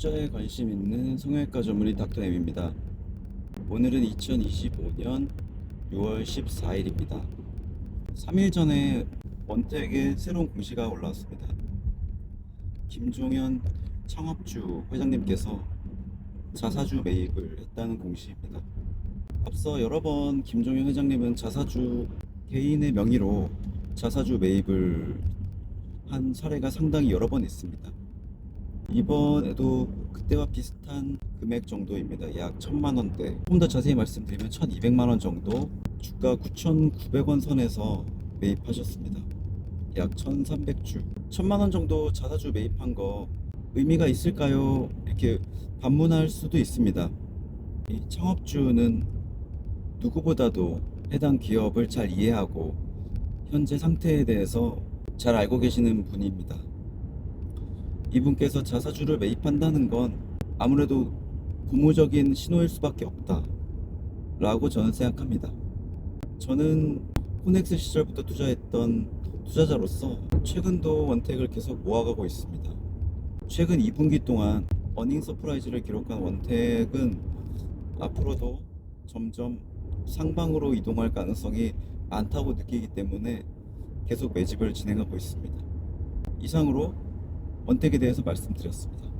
투자에 관심 있는 성형외과 전문의 닥터 M입니다. 오늘은 2025년 6월 14일입니다. 3일 전에 원택에 새로운 공시가 올라왔습니다. 김종현 창업주 회장님께서 자사주 매입을 했다는 공시입니다. 앞서 여러 번 김종현 회장님은 자사주 개인의 명의로 자사주 매입을 한 사례가 상당히 여러 번 있습니다. 이번에도 그때와 비슷한 금액 정도입니다. 약 천만 원대. 좀더 자세히 말씀드리면 1,200만 원 정도 주가 9,900원 선에서 매입하셨습니다. 약 1,300주. 천만 원 정도 자사주 매입한 거 의미가 있을까요? 이렇게 반문할 수도 있습니다. 이 창업주는 누구보다도 해당 기업을 잘 이해하고 현재 상태에 대해서 잘 알고 계시는 분입니다. 이분께서 자사주를 매입한다는 건 아무래도 고무적인 신호일 수밖에 없다. 라고 저는 생각합니다. 저는 코넥스 시절부터 투자했던 투자자로서 최근도 원택을 계속 모아가고 있습니다. 최근 2분기 동안 어닝 서프라이즈를 기록한 원택은 앞으로도 점점 상방으로 이동할 가능성이 많다고 느끼기 때문에 계속 매집을 진행하고 있습니다. 이상으로 원택에 대해서 말씀드렸습니다.